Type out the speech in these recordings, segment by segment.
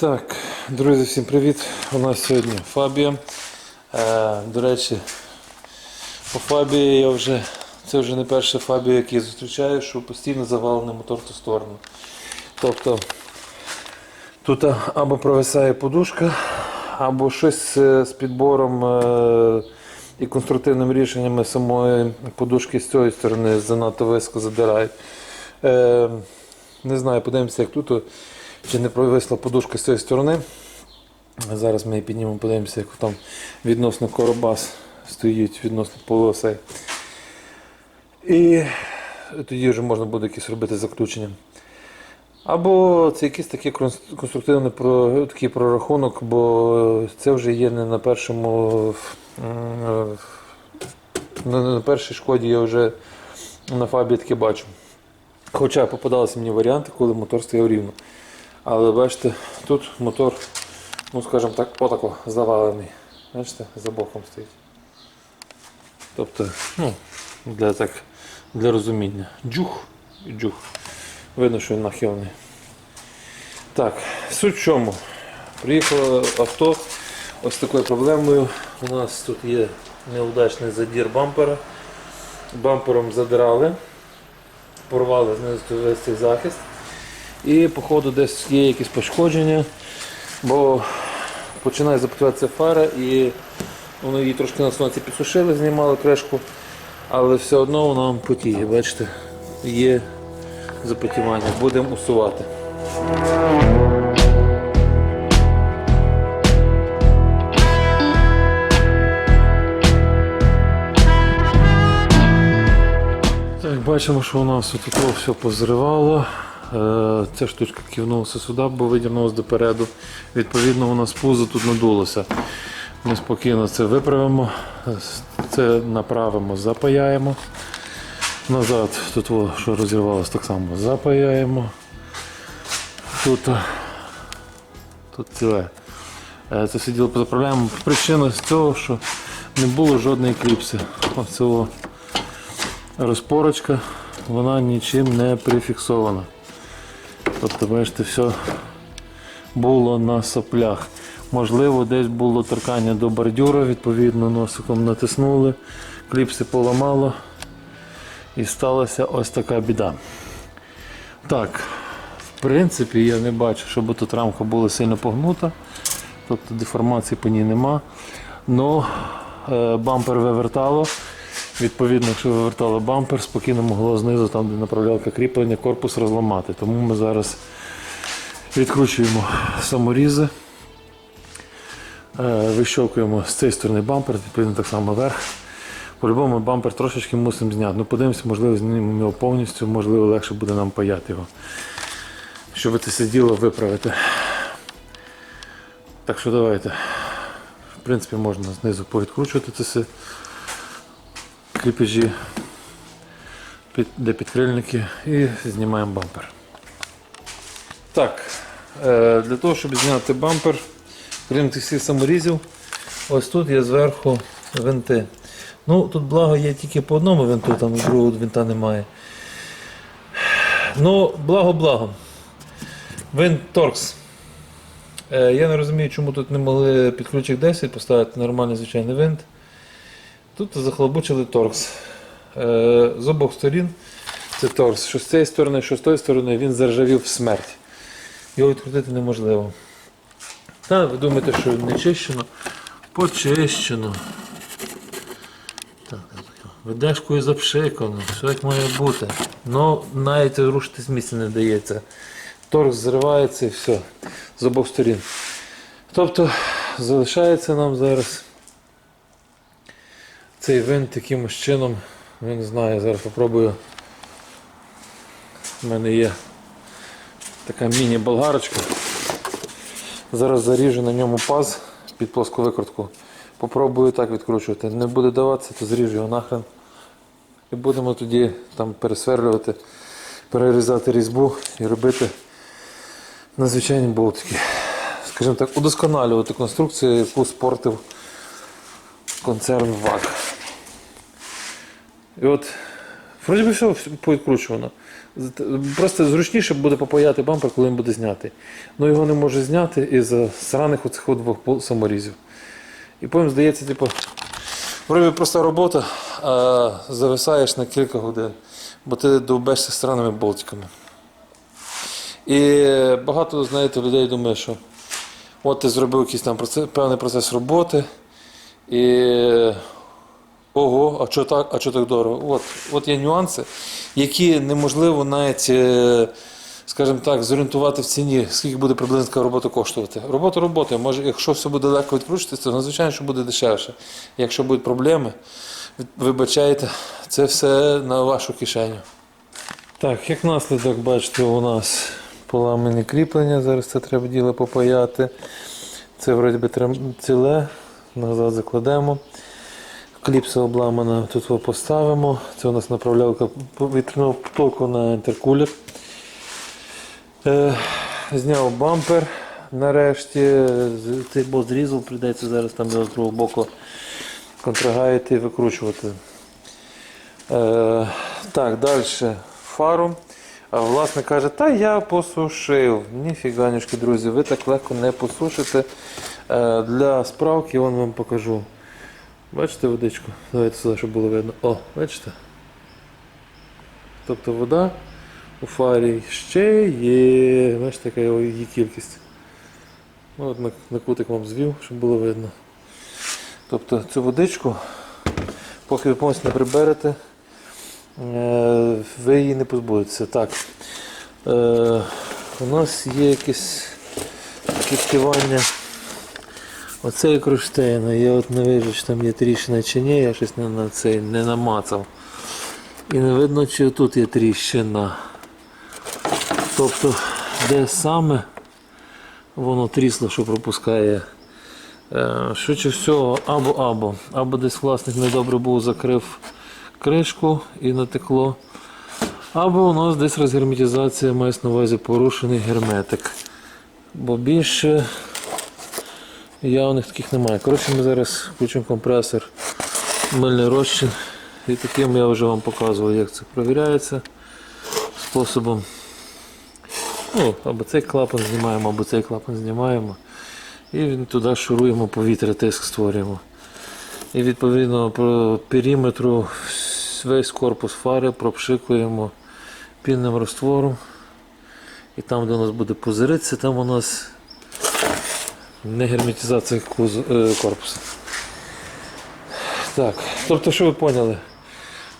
Так, друзі, всім привіт! У нас сьогодні Фабія. Е, до речі, по Фабії я вже. Це вже не перша Фабія, яку я зустрічаю, що постійно завалений мотор ту сторону. Тобто тут або провисає подушка, або щось е, з підбором е, і конструктивними рішеннями самої подушки з цієї сторони занадто високо задирають. Е, не знаю, подивимося, як тут. Чи не провисла подушка з цієї сторони. Зараз ми її піднімемо, подивимося, як там відносно коробас стоїть відносно полосей. І тоді вже можна буде якісь робити заключення. Або це якийсь такий конструктивний про- такий прорахунок, бо це вже є не на першому. Не на першій шкоді я вже на фабі таке бачу. Хоча попадалися мені варіанти, коли мотор стояв рівно. Але бачите, тут мотор, ну скажімо так, отако завалений. Бачите, за боком стоїть. Тобто, ну, для так, для розуміння. Джух і джух. Видно, що він нахилений. Так, суть в чому. Приїхало авто ось такою проблемою. У нас тут є неудачний задір бампера. Бампером задирали, порвали знизу весь цей захист. І походу десь є якісь пошкодження, бо починає запотіватися фара і вони її трошки на сонці підсушили, знімали кришку, але все одно вона потіє. Бачите, є запотівання. Будемо усувати. Бачимо, що у нас тут все позривало. Е, Ця штучка кивнулася сюди, бо видірнулася допереду. Відповідно, у нас пузо тут надулося. Ми спокійно це виправимо, це направимо, запаяємо. Назад, тут що розірвалося, так само запаяємо. Тут, тут ціле. Е, Це все діло заправляємо. Причина з цього, що не було жодної кліпси. Оцього розпорочка, вона нічим не прифіксована. Тобто, бачите, все було на соплях. Можливо, десь було торкання до бордюра, відповідно, носиком натиснули, кліпси поламало і сталася ось така біда. Так, в принципі, я не бачу, щоб тут рамка була сильно погнута, тобто деформації по ній нема. Но е, бампер вивертало. Відповідно, якщо вивертало бампер, спокійно могло знизу, там, де направлялка кріплення, корпус розламати. Тому ми зараз відкручуємо саморізи, е, вищовкуємо з цієї сторони бампер, відповідно так само вверх. По-любому бампер трошечки мусимо зняти. Ну, подивимося, можливо, знімемо його повністю, можливо, легше буде нам паяти його. Щоб це все діло виправити. Так що давайте. В принципі, можна знизу повідкручувати це кріпежі, де підкрильники і знімаємо бампер. Так, е, для того, щоб зняти бампер, крім цих всіх саморізів, ось тут є зверху винти. Ну, тут благо є тільки по одному винту, там другого винта немає. Ну, благо-благо. Винт торкс. Е, я не розумію, чому тут не могли під ключик 10 поставити нормальний звичайний винт. Тут захлобучили торкс. Е, З обох сторін це торкс. З цієї сторони, що з тої сторони, він заржавів в смерть. Його відкрутити неможливо. Та, ви думаєте, що не чищено? Почищено. Так, видешкою запшикано, все як має бути. Ну, навіть рушити з місця не дається. Торкс зривається і все. З обох сторін. Тобто залишається нам зараз цей винт якимось чином, я не знаю, зараз попробую. У мене є така міні-болгарочка. Зараз заріжу на ньому паз під плоску викрутку. Попробую так відкручувати. Не буде даватися, то зріжу його нахрен. І будемо тоді там пересверлювати, перерізати різьбу і робити надзвичайні болтики. Скажімо так, удосконалювати конструкцію, яку спортив концерн ВАК. І от Вроді би все підкручувано. Просто зручніше буде попаяти бампер, коли він буде знятий. Ну його не може зняти із-за сраних оцих двох саморізів. І потім здається, типу, вроді проста робота, а зависаєш на кілька годин, бо ти довбешся странними болтиками. І багато, знаєте, людей думає, що от ти зробив якийсь там процес, певний процес роботи, і ого, а чого так, а чого так дорого? От, от є нюанси, які неможливо навіть, е, скажімо так, зорієнтувати в ціні, скільки буде приблизно така робота коштувати. Робота роботи, може, якщо все буде легко відкручуватися, то надзвичайно, що буде дешевше. Якщо будуть проблеми, вибачайте, це все на вашу кишеню. Так, як наслідок, бачите, у нас поламані кріплення, зараз це треба діло попаяти. Це вроді би ціле, назад закладемо. Кліпса обламана, тут його поставимо. Це у нас направлялка повітряного потоку на інтеркулер. Е, зняв бампер нарешті. Цей болт зрізав, прийдеться зараз там його з другого боку контрагаяти і викручувати. Е, так, далі фару. А власник каже, та я посушив. Ніфіганюшки, друзі, ви так легко не посушите. Е, для справки я вам покажу. Бачите водичку? Давайте сюди, щоб було видно. О, бачите? Тобто вода у фарі ще є. Бачите, яка її кількість. Ну, от на, на кутик вам звів, щоб було видно. Тобто цю водичку, поки ви повністю не приберете, ви її не позбудетеся. Так. Е, у нас є якесь кіптівання оцей кронштейн, я от не вижу, чи там є тріщина чи ні, я щось не, на цей не намацав. І не видно, чи тут є тріщина. Тобто, де саме воно трісло, що пропускає. Е, Швидше всього, або або. Або десь власник недобре був, закрив кришку і натекло. Або у нас десь розгерметизація має на увазі порушений герметик. Бо більше явних таких немає. Коротше, ми зараз включимо компресор, мильний розчин. І таким я вже вам показував, як це перевіряється способом. Ну, або цей клапан знімаємо, або цей клапан знімаємо. І він туди шуруємо повітря, тиск створюємо. І відповідно по периметру весь корпус фари пропшикуємо пінним раствором. І там, де у нас буде пузиритися, там у нас не герметизація е, корпусу. Так, тобто, що ви поняли?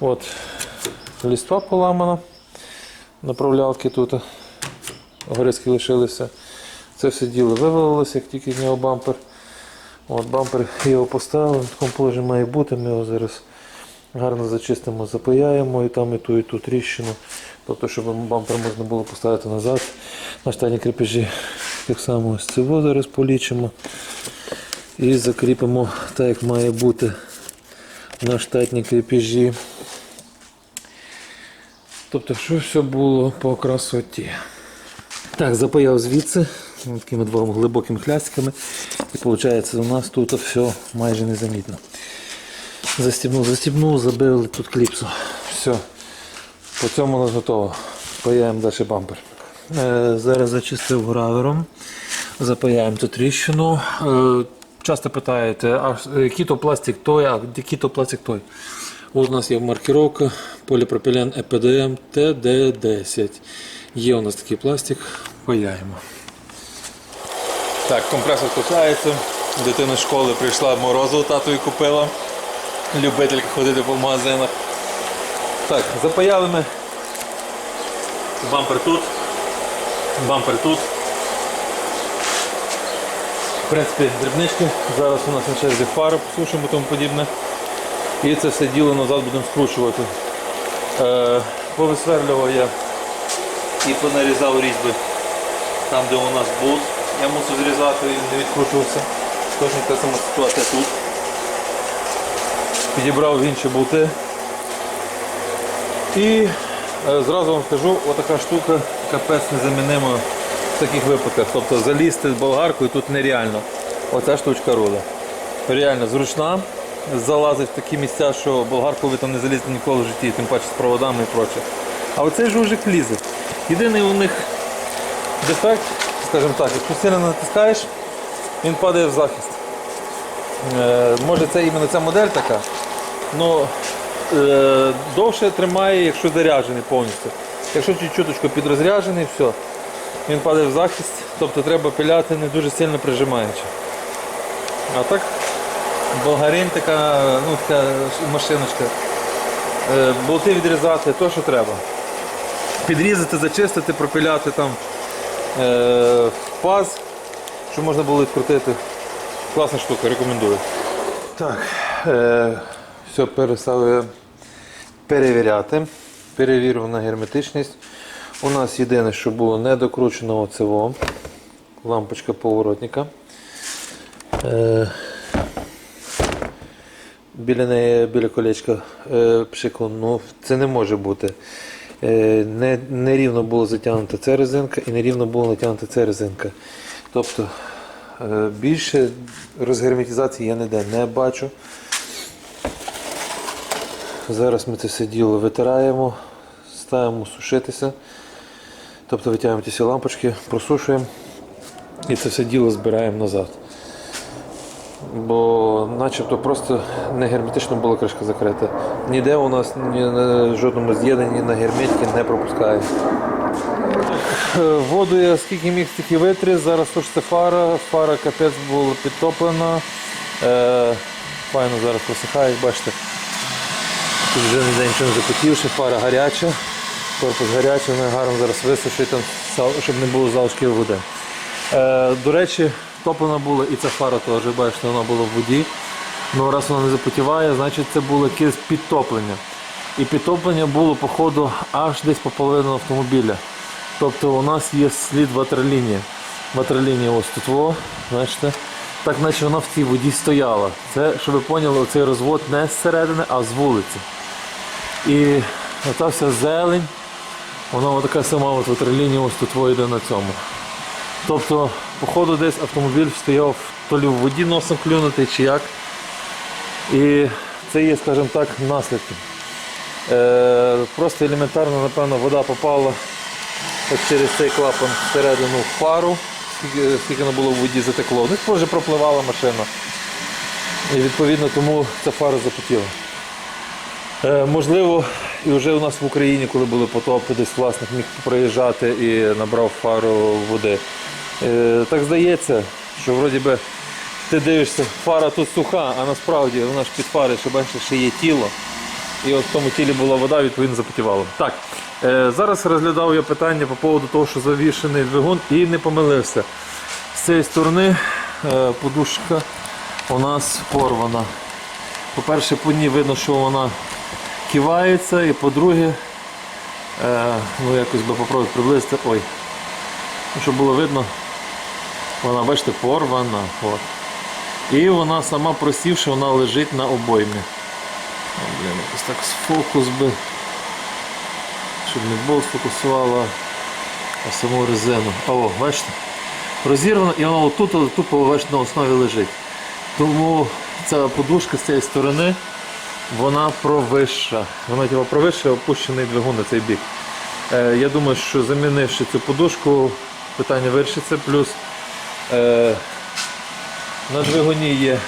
От ліства поламана, направлялки тут огризки лишилися. Це все діло вивалилося, як тільки зняв бампер. От Бампер його поставили, в такому положенні має бути. Ми його зараз гарно зачистимо, запаяємо і там і ту, і ту тріщину. Тобто, щоб бампер можна було поставити назад. На штатні крепежі так само ось цього зараз полічимо. І закріпимо так, як має бути на штатні крепежі. Тобто, щоб все було по красоті. Так, запаяв звідси такими двома глибокими хлястиками. І виходить, у нас тут все майже незамітно. Застібнув, застібнув, забили тут кліпсу. Все. По цьому у нас готово. Паяємо далі бампер. Е, зараз зачистив гравером. Запаяємо цю тріщину. Е, часто питаєте, а який той, а то той. От у нас є маркировка поліпропілен ЕПДМ ТД10. Є у нас такий пластик, паяємо. Так, компресор качається. Дитина з школи прийшла морозиво татові купила. Любителька ходити по магазинах. Так, запаяли ми. Бампер тут. Бампер тут. В принципі, дрібнички. Зараз у нас на черзі фари посушимо тому подібне. І це все діло назад будемо скручувати. Е, повисверлював я і понарізав різьби там, де у нас болт. Я мусив зрізати, він не відкручувався. Точно така сама ситуація тут. Підібрав інші болти. І е, зразу вам скажу, отака штука капець незамінима в таких випадках. Тобто залізти з болгаркою тут нереально. Оця штучка руля. Реально зручна, залазить в такі місця, що болгарку ви там не залізете ніколи в житті, тим паче з проводами і проче. А оцей жужик лізе. Єдиний у них дефект, скажімо так, якщо сильно натискаєш, він падає в захист. Е, може це іменно ця модель така, але е, довше тримає, якщо заряджений повністю. Якщо чуточку підрозряджений, все, він падає в захист, тобто треба пиляти не дуже сильно прижимаючи. А так, болгарин така, ну, така машиночка. Е, болти відрізати, то що треба. Підрізати, зачистити, пропиляти там е, паз, щоб можна було відкрутити. Класна штука, рекомендую. Так, е, все перестали перевіряти. Перевірив на герметичність. У нас єдине, що було не докручено. Лампочка поворотника. Е, біля неї, біля колечка е, пшикло. Ну, це не може бути. Е, не, нерівно було затягнута ця резинка і нерівно було натягнута ця резинка. Тобто більше розгерметизації я ніде не бачу. Зараз ми це все діло витираємо, ставимо сушитися. Тобто витягуємо всі лампочки, просушуємо і це все діло збираємо назад. Бо начебто просто не герметично була кришка закрита. Ніде у нас ні на жодному з'єднанні на герметики не пропускає. Е, Воду я скільки міг, стільки витрив. Зараз сушиться фара. Фара капець була підтоплена. Е, файно зараз просихає, бачите. Тут вже ніде нічого не запотівши, фара гаряча, корпус гарячий, вона гарно зараз висушить, щоб не було залишків води. Е, до речі, топлена була і ця фара теж, бачите, вона була в воді. Ну, раз вона не запотіває, значить це було якесь підтоплення. І підтоплення було, походу, аж десь по половину автомобіля. Тобто у нас є слід ватерлінії. Ватерлінія ось тут, во, бачите. Так наче вона в цій воді стояла. Це, щоб ви поняли, оцей розвод не зсередини, а з вулиці. І ота вся зелень, вона така сама от ватерлінія ось тут йде на цьому. Тобто, походу, десь автомобіль стояв то лі в воді носом клюнутий чи як. І це є, скажімо так, наслідки. Е, просто елементарно, напевно, вода попала от через цей клапан всередину в пару, скільки, скільки було в воді затекло. Ну, теж пропливала машина. І відповідно тому ця фара запотіла. Е, можливо, і вже у нас в Україні, коли були потопи, десь власник міг проїжджати і набрав фару води. Е, так здається, що вроді би ти дивишся, фара тут суха, а насправді вона ж під фари, що бачиш, ще є тіло. І от в тому тілі була вода, відповідно запотівала. Так, зараз розглядав я питання по поводу того, що завішений двигун і не помилився. З цієї сторони е, подушка у нас порвана. По-перше, по ній видно, що вона кивається, і по-друге, е, ну якось би попробувати приблизити. Ой, щоб було видно, вона, бачите, порвана. От. І вона сама просівши, вона лежить на обоймі. О, блін, якось так фокус би. Щоб не болт фокусувала, саму резину. О, бачите? Розірвано і воно отут тупо бачите, на основі лежить. Тому ця подушка з цієї сторони, вона провища. Вона типу, провища, опущений двигун на цей бік. Е, я думаю, що замінивши цю подушку, питання вирішиться. Плюс е, на двигуні є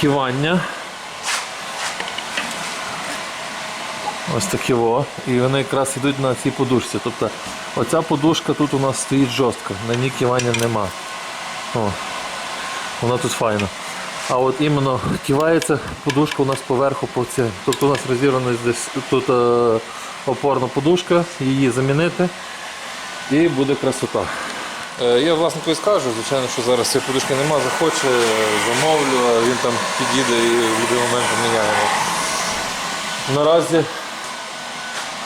кивання. Ось такі во. І вони якраз йдуть на цій подушці. Тобто оця подушка тут у нас стоїть жорстко, на ній кивання нема. О, вона тут файна. А от іменно кивається подушка у нас поверху по це. Тобто у нас розірвана десь тут е, опорна подушка, її замінити і буде красота. Е, Я власнику скажу, звичайно, що зараз цієї подушки нема, захоче, замовлю, він там підійде і в будь-який момент поміняємо. Наразі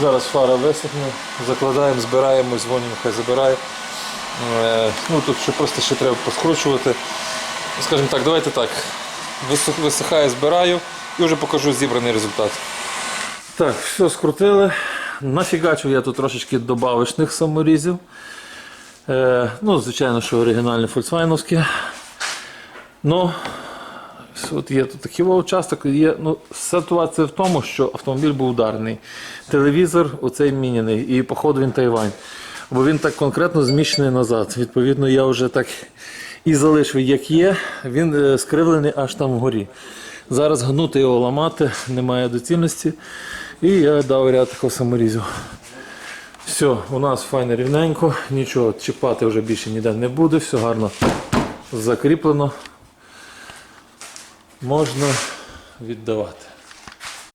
зараз фара висохне, закладаємо, збираємо, дзвонимо, хай забирає. Е, Ну, тут ще просто ще треба поскручувати. Скажімо так, давайте так. Висихає, збираю і вже покажу зібраний результат. Так, все скрутили. Нафігачив я тут трошечки добавочних саморізів. Е, ну, звичайно, що оригінальні фольксвайновські. Ну, От є тут такий участок. Є, ну, ситуація в тому, що автомобіль був ударний. Телевізор оцей міняний, і походу він Тайвань. Бо він так конкретно зміщений назад. Відповідно, я вже так і залишив, як є. Він е, скривлений аж там вгорі. Зараз гнути його ламати немає доцільності. І я дав ряд такого саморізів. Все, у нас файно рівненько, нічого чіпати вже більше ніде не буде, все гарно закріплено. Можна віддавати.